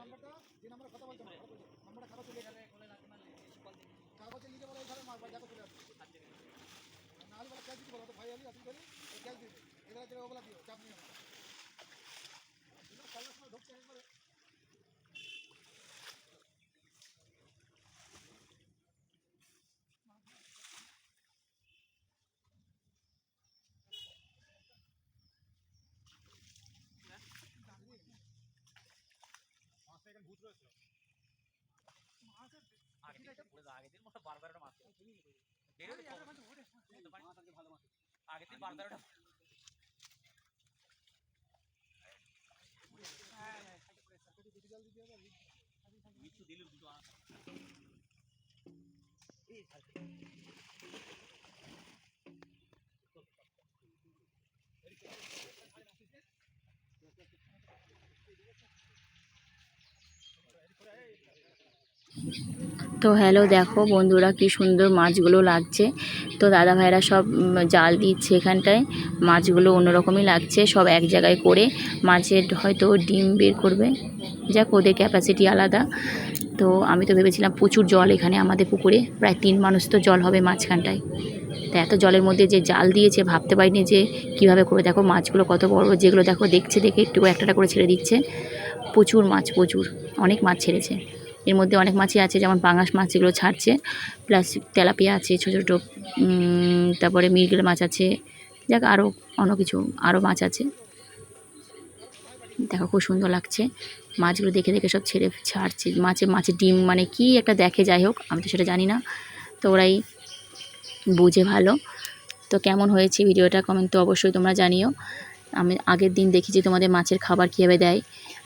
নাম্বারটা? যে নাম্বারে কথা বলছে নাম্বারটা কাগজে লিখে কাগজে লিখে বলে এইভাবে মারবা দেখো চলে আসবে নাহলে বলে ক্যাশ দিতে বলো তো, ভাই আলি আসি করি ক্যাশ দিবে। এগুলো দিলে ওগুলা দিও, চাপ নিও না। কালকের সময় ঢুকছে একবারে। আগের দিন মনে বার বারোটা মাছ বেরোবে আগের দিন বার বারোটা মিঠু দিল দুটো তো হ্যালো, দেখো বন্ধুরা কি সুন্দর মাছগুলো লাগছে। তো দাদা ভাইরা সব জাল দিচ্ছে এখানটায়। মাছগুলো অন্যরকমই লাগছে, সব এক জায়গায় করে মাছের হয়তো ডিম বের করবে। যাক, ওদের ক্যাপাসিটি আলাদা। তো আমি তো ভেবেছিলাম প্রচুর জল এখানে আমাদের পুকুরে, প্রায় তিন মানুষ তো জল হবে মাঝখানটায়। তো এত জলের মধ্যে যে জাল দিয়েছে, ভাবতে পারিনি যে কীভাবে করে। দেখো মাছগুলো কত বড়, যেগুলো দেখো দেখছে দেখে একটু একটা করে ছেড়ে দিচ্ছে। প্রচুর মাছ, প্রচুর, অনেক মাছ ছেড়েছে। এর মধ্যে অনেক মাছই আছে, যেমন পাঙাশ মাছ যেগুলো ছাড়ছে। প্লাস তেলাপিয়া আছে, ছোটো ছোটো তারপরে মৃগেল মাছ আছে। যাক আরও অন্য কিছু আরও মাছ আছে। দেখো খুব সুন্দর লাগছে। মাছগুলো দেখে দেখে সব ছেড়ে ছাড়ছে। মাছে, মাছের ডিম মানে কি একটা দেখে, যাই হোক, আমি তো সেটা জানি না। তো ওরাই বুঝে ভালো। তো কেমন হয়েছে ভিডিওটা কমেন্ট তো অবশ্যই তোমরা জানিও। আমি আগের দিন দেখেছি তোমাদের মাছের খাবার কীভাবে দেয়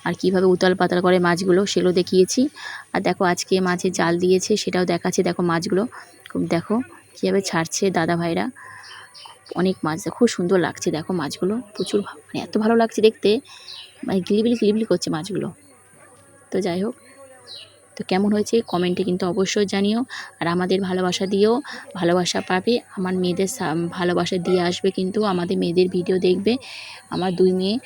আর কীভাবে উতাল পাতাল করে মাছগুলো, সেগুলো দেখিয়েছি। আর দেখো আজকে মাছের জাল দিয়েছে, সেটাও দেখাচ্ছে দেখো মাছগুলো। খুব দেখো কীভাবে ছাড়ছে দাদা ভাইরা। অনেক মাছ, খুব সুন্দর লাগছে দেখো মাছগুলো। প্রচুর মানে এত ভালো লাগছে দেখতে। মানে গিলিবিলি গিলিবিলি করছে মাছগুলো। তো যাই হোক। তো কেমন হয়েছে কমেন্টে কিন্তু অবশ্যই জানিও। আর আমাদের ভালোবাসা দিও, ভালোবাসা পাবে। আমার মেয়েদের ভালোবাসা দিয়ে আসবে কিন্তু আমাদের মেয়েদের ভিডিও দেখবে। আমার দুই মেয়ে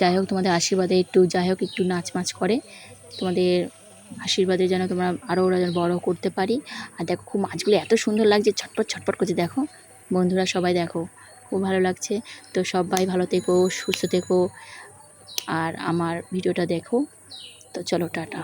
যাই হোক তোমাদের আশীর্বাদে একটু, যাই হোক একটু নাচ মাচ করে। তোমাদের আশীর্বাদে যেন তোমরা আরও ওরা যেন বড়ো করতে পারি। আর দেখো খুব মাছগুলো এত সুন্দর লাগছে, ছটপট ছটপট করছে, দেখো। বন্ধুরা সবাই দেখো, খুব ভালো লাগছে। তো সবাই ভালো থেকো, সুস্থ থেকো। আর আমার ভিডিওটা দেখো। তো চলো, টাটা।